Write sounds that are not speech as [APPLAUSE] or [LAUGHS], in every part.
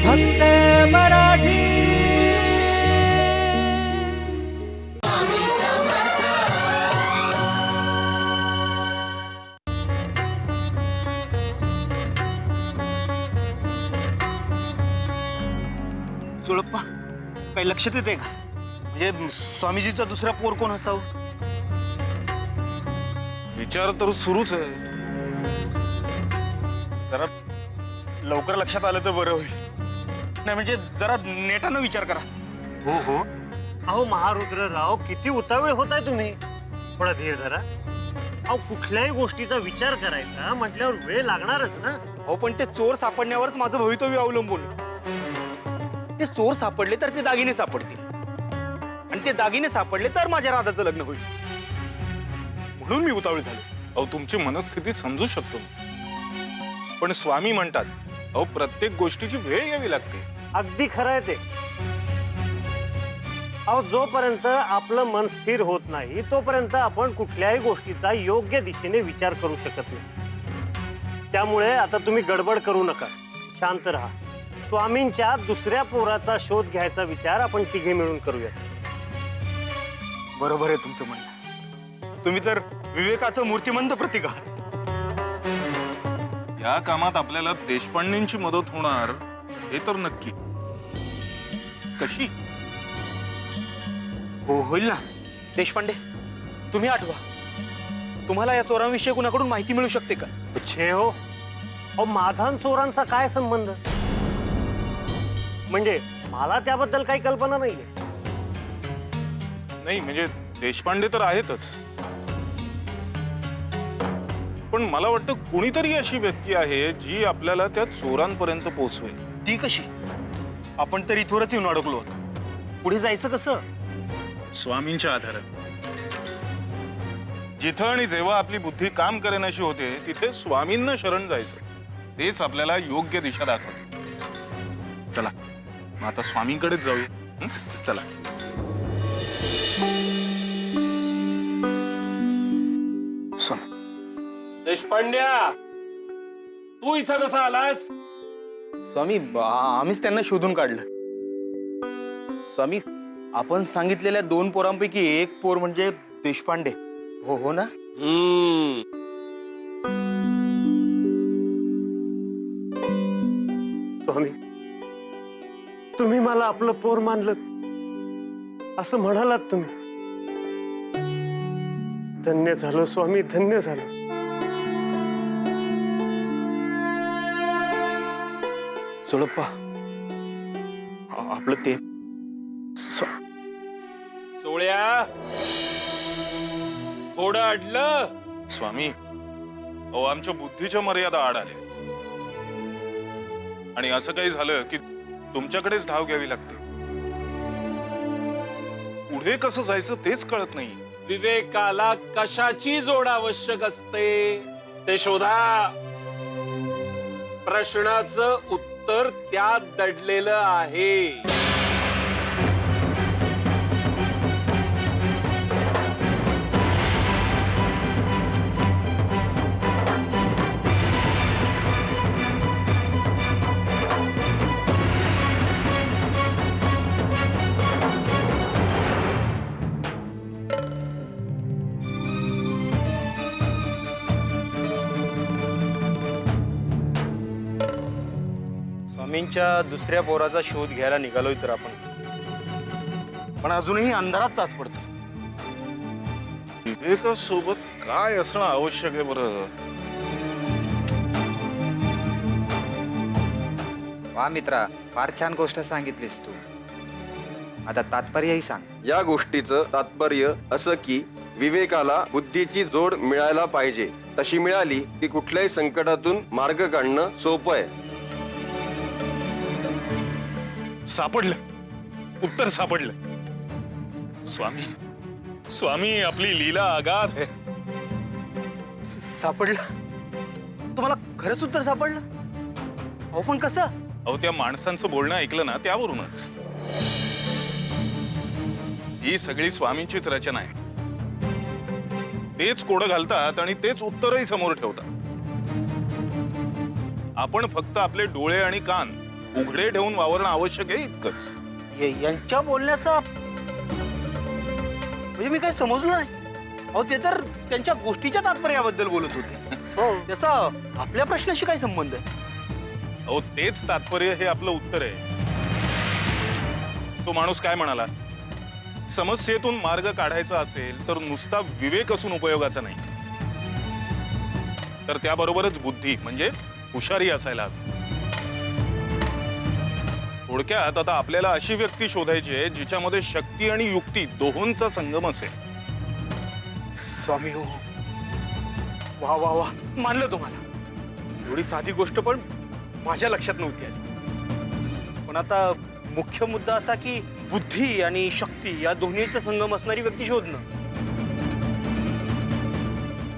फक्त मराठी. चोळप्पा काही लक्षात येते का? म्हणजे स्वामीजीचा दुसरा पोर कोण असावं? विचार तर सुरूच आहे. जरा लवकर लक्षात आलं तर बरं होईल. नाही म्हणजे जरा नेटानं विचार करा. हो हो. अहो महारुद्रराव किती उतावीळ होताय तुम्ही. थोडा धीर धरा. अहो कुठल्याही गोष्टीचा विचार करायचा म्हटल्यावर वेळ लागणारच ना. हो पण ते चोर सापडण्यावरच माझं भवितव्य अवलंबून. ते चोर सापडले तर ते दागिने सापडतील. आणि ते दागिने सापडले तर माझ्या राधाचं लग्न होईल. म्हणून मी उतावळ झालो. अहो तुमची मनस्थिती समजू शकतो मी. पण स्वामी म्हणतात अहो प्रत्येक गोष्टीची वेळ यावी लागते. अगदी खरं आहे ते. अहो जोपर्यंत आपलं मन स्थिर होत नाही तोपर्यंत आपण कुठल्याही गोष्टीचा योग्य दिशेने विचार करू शकत नाही. त्यामुळे आता तुम्ही गडबड करू नका. शांत राहा. स्वामींच्या दुसऱ्या पोराचा शोध घ्यायचा विचार आपण तिघे मिळून करूया बरोबर आहे तुमचं म्हणणं. तुम्ही तर विवेकाचं मूर्तिमंत प्रतीक आहात. या कामात आपल्याला देशपांडेंची मदत होणार हे तर नक्की. कशी? हो होईल ना. देशपांडे तुम्ही आठवा. तुम्हाला या चोरांविषयी कुणाकडून माहिती मिळू शकते का? छे हो. अहो माझा आणि चोरांचा काय संबंध? म्हणजे मला त्याबद्दल काही कल्पना नाहीये. नाही म्हणजे देशपांडे तर आहेतच. पण मला वाटतं कुणीतरी अशी व्यक्ती आहे जी आपल्याला त्या चोरांपर्यंत पोहोचवेल. ती कशी? आपण तर इथवरच येऊन अडकलो होतो. पुढे जायचं कसं? स्वामींच्या आधारात. जिथं आणि जेव्हा आपली बुद्धी काम करेनाशी होते तिथे स्वामींना शरण जायचं. तेच आपल्याला योग्य दिशा दाखवते. चला मग आता स्वामींकडेच जाऊया. हं? चला. देशपांड्या तू इथं कसा आलास स्वामी आ- आम्हीच त्यांना शोधून काढलं. स्वामी आपण सांगितलेल्या दोन पोरांपैकी एक पोर म्हणजे देशपांडे. हो हो ना? हम्म. स्वामी तुम्ही मला आपलं पोर मानलं. असं म्हणालात तुम्ही. धन्य झालं स्वामी धन्य झालं. चोळप्पा. आपलं ते चोळ्या. थोडं अडलं. स्वामी अहो आमच्या बुद्धीच्या मर्यादा आड आल्या. आणि असं काही झालं की तुमच्याकडेच धाव घ्यावी लागते. पुढे कसं जायचं तेच कळत नाही. विवेकाला कशाची जोड आवश्यक असते? ते शोधा. प्रश्नाचं उत्तर तर त्यात दडलेलं आहे. स्वामींच्या दुसऱ्या पोराचा शोध घ्यायला निघालोय तर आपण. पण अजूनही अंधारात चाच पडतो विवेकासोबत काय असणं आवश्यक आहे बरं? वा मित्रा फार छान गोष्ट सांगितलीस तू. आता तात्पर्यही सांग. या गोष्टीचं तात्पर्य असं की विवेकाला बुद्धीची जोड मिळायला पाहिजे. तशी मिळाली की कुठल्याही संकटातून मार्ग काढणं सोपं आहे. सापडलं. उत्तर सापडलं. स्वामी स्वामी आपली लीला आगाध आहे. सापडलं? तुम्हाला खरंच उत्तर सापडलं? अहो पण कसं? अहो त्या माणसांचं बोलणं ऐकलं ना त्यावरूनच. ही सगळी स्वामींचीच रचना आहे. तेच कोडं घालतात आणि तेच उत्तरही समोर ठेवतात. आपण फक्त आपले डोळे आणि कान उघडे ठेवून वावरणं आवश्यक आहे इतकंच. य- यांच्या बोलण्याचा म्हणजे मी काही समजलो नाही. अहो ते तर त्यांच्या गोष्टीच्या तात्पर्याबद्दल बोलत होते. हो. त्याचा आपल्या प्रश्नाशी काय संबंध आहे? अहो तेच तात्पर्य हे आपलं उत्तर आहे. तो माणूस काय म्हणाला? समस्येतून मार्ग काढायचा असेल तर नुसता विवेक असून उपयोगाचा नाही. तर त्याबरोबरच बुद्धी म्हणजे हुशारी असायला हवी. थोडक्यात आता आपल्याला अशी व्यक्ती शोधायची आहे जिच्यामध्ये शक्ती आणि युक्ती दोहोंचा संगम असेल. स्वामी हो. वा वा वा. मानलं तुम्हाला. एवढी साधी गोष्ट पण माझ्या लक्षात नव्हती आली. पण आता मुख्य मुद्दा असा की बुद्धी आणि शक्ती या दोन्हीचा संगम असणारी व्यक्ती शोधणं.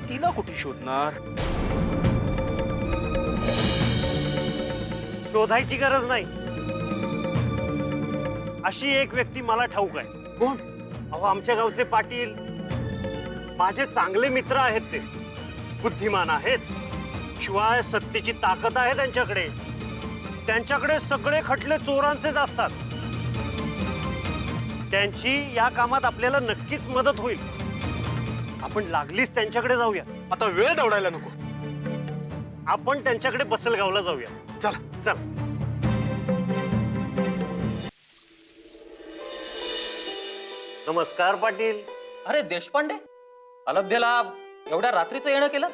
तिला कुठे शोधणार? शोधायची गरज नाही. अशी एक व्यक्ती मला ठाऊक आहे. कोण? अहो आमच्या गावचे पाटील. माझे चांगले मित्र आहेत ते. बुद्धिमान आहेत. शिवाय सत्तेची ताकद आहे त्यांच्याकडे. त्यांच्याकडे सगळे खटले चोरांचेच असतात. त्यांची या कामात आपल्याला नक्कीच मदत होईल. आपण लागलीच त्यांच्याकडे जाऊया. आता वेळ दौडायला नको. आपण त्यांच्याकडे बसलगावला जाऊया. चला. चल. नमस्कार पाटील. अरे देशपांडे अलभ्य लाभ एवढ्या रात्रीचं येणं केलं?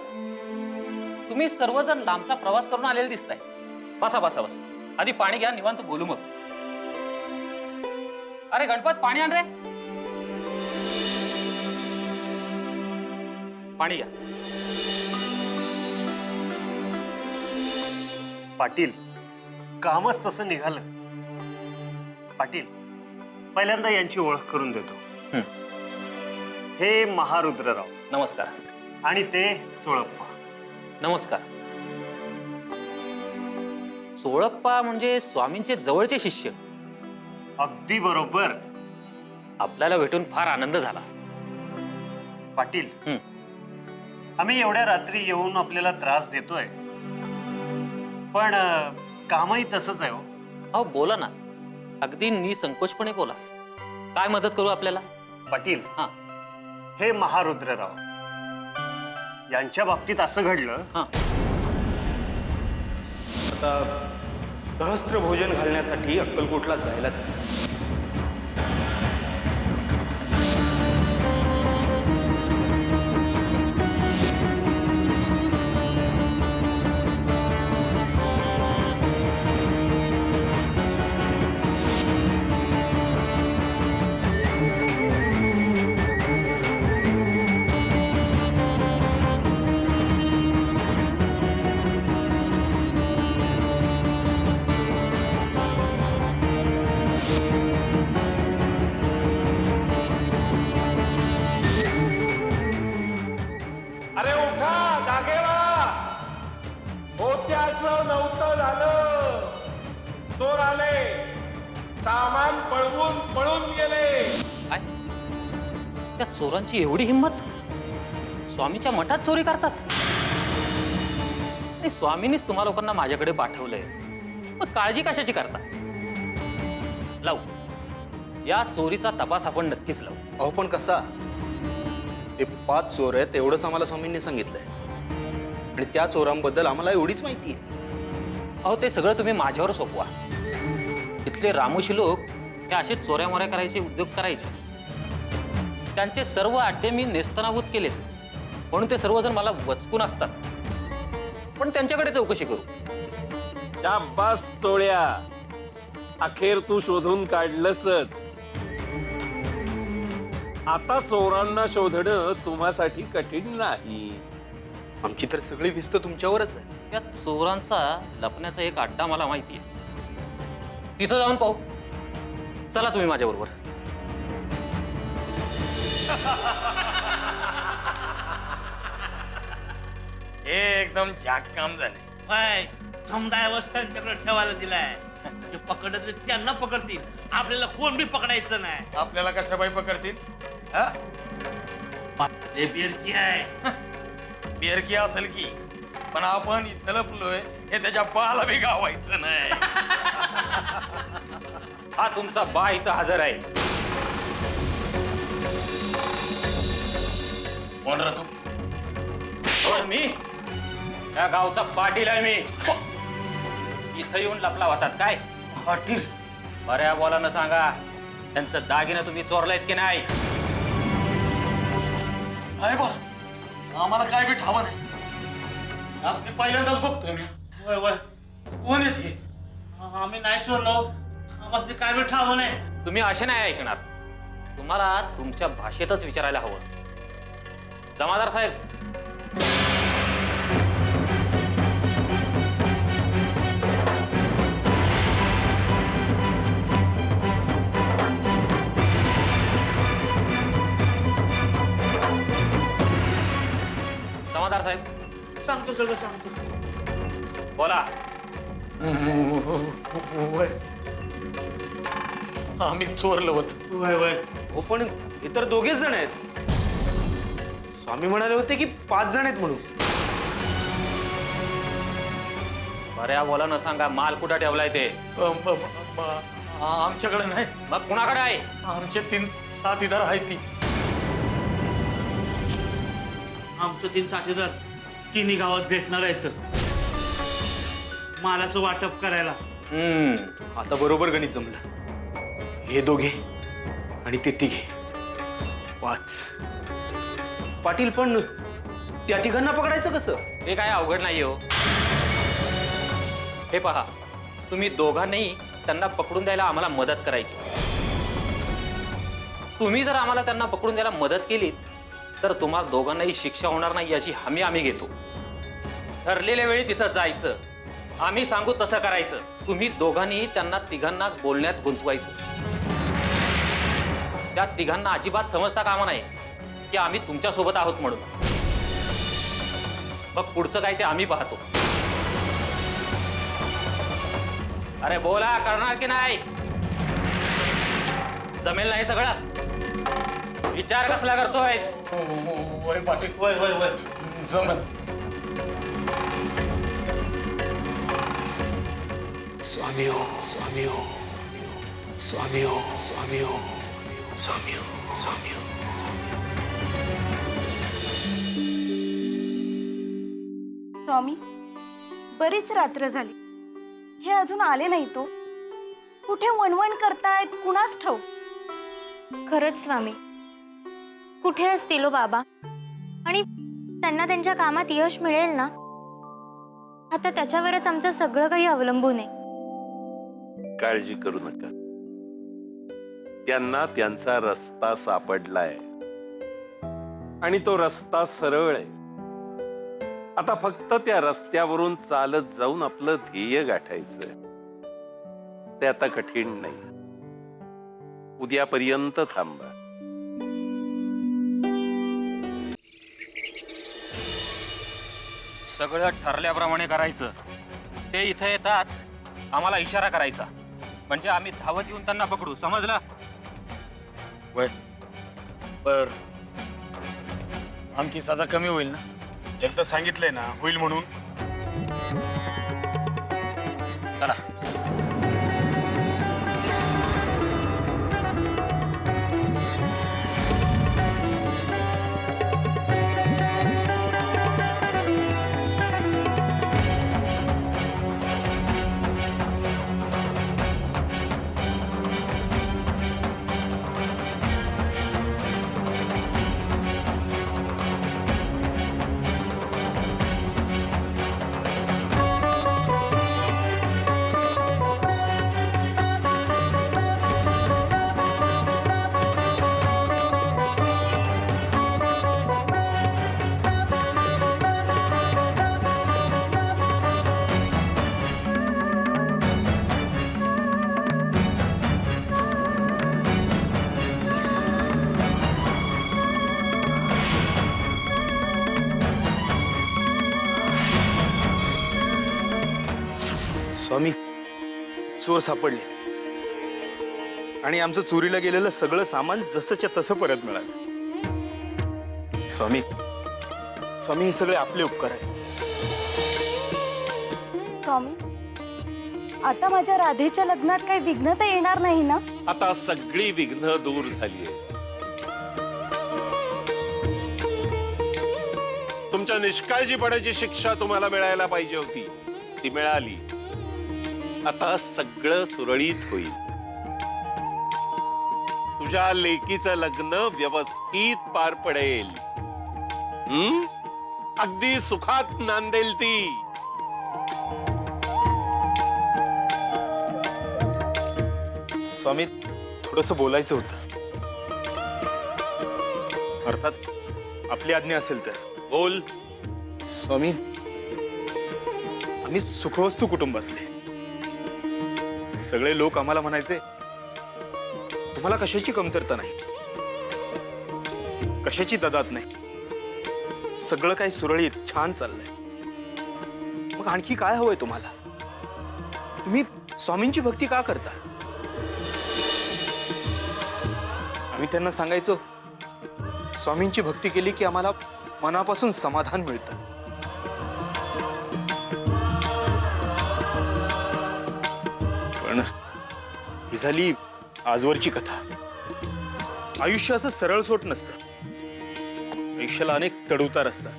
तुम्ही सर्वजण लांबचा प्रवास करून आलेले दिसताय. बसा बसा बसा. आधी पाणी घ्या निवांत बोलू मग. अरे गणपत पाणी आण रे. पाणी घ्या. पाटील कामच तसं निघालं. पाटील पहिल्यांदा यांची ओळख करून देतो. हं. हे महारुद्रराव. नमस्कार. आणि ते सोळप्पा. नमस्कार. सोळप्पा म्हणजे स्वामींचे जवळचे शिष्य. अगदी बरोबर. आपल्याला भेटून फार आनंद झाला. पाटील. आम्ही एवढ्या रात्री येऊन आपल्याला त्रास देतोय. पण कामही तसंच आहे हो. अहो बोला ना. अगदी निसंकोचपणे बोला. काय मदत करू आपल्याला? पाटील. हा. हे महारुद्रराव. यांच्या बाबतीत असं घडलं. हा. आता सहस्त्र भोजन घालण्यासाठी अक्कलकोटला जायलाच हवं. चोरांची एवढी हिंमत? स्वामीच्या मठात चोरी करतात? आणि स्वामींनीच तुम्हा लोकांना माझ्याकडे पाठवलंय. मग काळजी कशाची करता? लावू. या चोरीचा तपास आपण नक्कीच लावू. अहो पण कसा? ते पाच चोर आहेत एवढंच आम्हाला स्वामींनी सांगितलंय. आणि त्या चोरांबद्दल आम्हाला एवढीच माहिती आहे. अहो ते सगळं तुम्ही माझ्यावर सोपवा. इथले रामुशी लोक हे असे चोऱ्या मोऱ्या करायचे उद्योग करायचे. त्यांचे सर्व अड्डे मी नेस्तनाभूत केलेत. म्हणून ते सर्वजण मला वचकून असतात. पण त्यांच्याकडे चौकशी करू. शाबास चोळ्या. अखेर तू शोधून काढलंसच. आता चोरांना शोधणं तुम्हासाठी कठीण नाही. आमची तर सगळी भिस्त तुमच्यावरच आहे. या चोरांचा लपण्याचा एक अड्डा मला माहिती आहे तिथं जाऊन पाहू. चला तुम्ही माझ्याबरोबर. हे [LAUGHS] एकदम झाक काम झाले. होय समुदाय त्यांच्याकडे ठेवायला दिलाय. ते पकडत नाही, त्यांना पकडतील. आपल्याला कोण बी पकडायचं नाही. आपल्याला कशा बाई पकडतील? हा? हे बेरकी आहे. बिअर की असेल की. पण आपण इथं लपलोय हे त्याच्या पाहाला बी गावायचं नाही. [LAUGHS] हा तुमचा बा इथं हजर आहे. कोण रा तू? पण मी? या गावचा पाटील आहे मी. इथं येऊन लपला होतात काय? पाटील. बऱ्या बोलानं सांगा त्यांचं दागिनं तुम्ही चोरलायत की नाही? आहे बा आम्हाला काय बी ठावा नाही. आज मी पहिल्यांदाच बघतोय मी. वय वय. कोण येते आम्ही नाही सोडलो आम्हाला काय बी ठाव नाही. तुम्ही असे नाही ऐकणार. तुम्हाला तुमच्या भाषेतच विचारायला हवं. जमादार साहेब. जमादार साहेब. सांगतो सगळं सांगतो. बोला. वय. आम्ही चोरलं होत. वय वय. हो पण हे तर दोघेच जण आहेत. स्वामी म्हणाले होते की पाच जण आहेत म्हणून. बऱ्या बोलानं सांगा माल कुठं ठेवलाय ते? आमच्याकडे नाही. मग कुणाकडे आहे? आमचे तीन साथीदार आहेत ती. आमचं तीन साथीदार तिन्ही गावात भेटणार आहेत. मालाचं वाटप करायला. हम्म आता बरोबर गणित जमलं. हे दोघे आणि ते तिघे. पाच. पाटील पण त्या तिघांना पकडायचं कसं? हे काय अवघड नाही हो. हे पहा तुम्ही दोघांनाही त्यांना पकडून द्यायला आम्हाला मदत करायची. तुम्ही जर आम्हाला त्यांना पकडून द्यायला मदत केली तर तुम्हाला दोघांनाही शिक्षा होणार नाही याची हमी आम्ही घेतो. ठरलेल्या वेळी तिथं जायचं. आम्ही सांगू तसं करायचं. तुम्ही दोघांनीही त्यांना तिघांना बोलण्यात गुंतवायचं. त्या तिघांना अजिबात समजता कामा नाही की आम्ही तुमच्यासोबत आहोत म्हणून. मग पुढचं काय ते आम्ही पाहतो. अरे बोला करणार की नाही? जमेल नाही सगळं. विचार कसला करतोयस? वय पाटील. वय वय वय. जमन स्वामी हो स्वामी हो. स्वामी हो स्वामी हो स्वामी हो. स्वामी हो स्वामी बरीच रात्र झाली. हे अजून आले नाही तो. कुठे वणवण करतायत कुणाच ठाऊ खरंच स्वामी. कुठे असतील हो बाबा? आणि त्यांना त्यांच्या कामात यश मिळेल ना? आता त्याच्यावरच आमचं सगळं काही अवलंबून आहे. काळजी करू नका. त्यांना त्यांचा रस्ता सापडलाय. आणि तो रस्ता सरळ आहे. आता फक्त त्या रस्त्यावरून चालत जाऊन आपलं ध्येय गाठायचं ते आता कठीण नाही. उद्यापर्यंत थांबा. सगळं ठरल्याप्रमाणे करायचं. ते इथे येताच आम्हाला इशारा करायचा. म्हणजे आम्ही धावत येऊन त्यांना पकडू. समजलं? वय. बर. आमची सजा कमी होईल ना? एकदा सांगितलंय ना होईल म्हणून. चला. चोर सापडले. आणि आमचं चोरीला गेलेलं सगळं सामान जसंच्या तसं परत मिळालं. स्वामी स्वामी हे सगळे आपले उपकार आहे स्वामी आता माझ्या राधेच्या लग्नात काही विघ्न तर येणार नाही ना? आता सगळी विघ्न दूर झालीये तुमच्या निष्काळजीपणाची शिक्षा तुम्हाला मिळायला पाहिजे होती. ती मिळाली. आता सगळं सुरळीत होईल. तुझ्या लेकीचं लग्न व्यवस्थित पार पडेल. हम्म अगदी सुखात नांदेल ती. स्वामी थोडस बोलायचं होतं. अर्थात आपली आज्ञा असेल तर. बोल. स्वामी आम्ही सुखवस्तू कुटुंबातले. सगळे लोक आम्हाला म्हणायचे तुम्हाला कशाची कमतरता नाही? कशाची ददात नाही? सगळं काही सुरळीत छान चाललंय. मग आणखी काय हवंय तुम्हाला? तुम्ही स्वामींची भक्ती का करता? आम्ही त्यांना सांगायचो स्वामींची भक्ती केली की आम्हाला मनापासून समाधान मिळतं. ही झाली आजवरची कथा. आयुष्य असं सरळ सोट नसतं. आयुष्याला अनेक चढउतार असतात.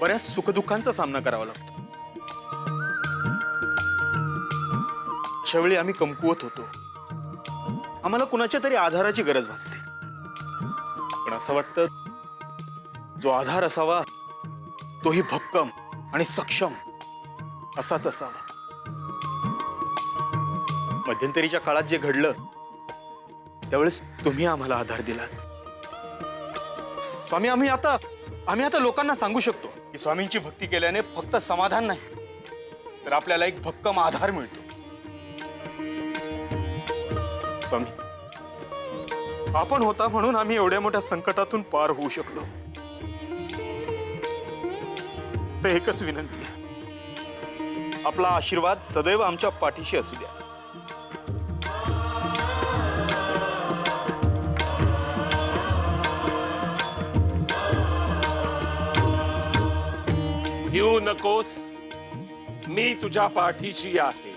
बऱ्याच सुखदुःखांचा सामना करावा लागतो. अशा वेळी आम्ही कमकुवत होतो. आम्हाला कुणाच्या तरी आधाराची गरज भासते. पण असं वाटतं जो आधार असावा तोही भक्कम आणि सक्षम असाच असावा. मध्यंतरीच्या काळात जे घडलं त्यावेळेस तुम्ही आम्हाला आधार दिलात. स्वामी आम्ही आता आम्ही आता लोकांना सांगू शकतो की स्वामींची भक्ती केल्याने फक्त समाधान नाही तर आपल्याला एक भक्कम आधार मिळतो. स्वामी आपण होता म्हणून आम्ही एवढ्या मोठ्या संकटातून पार होऊ शकलो. तर एकच विनंती आहे. आपला आशीर्वाद सदैव आमच्या पाठीशी असू द्या. येऊ नकोस मी तुझ्या पाठीशी आहे.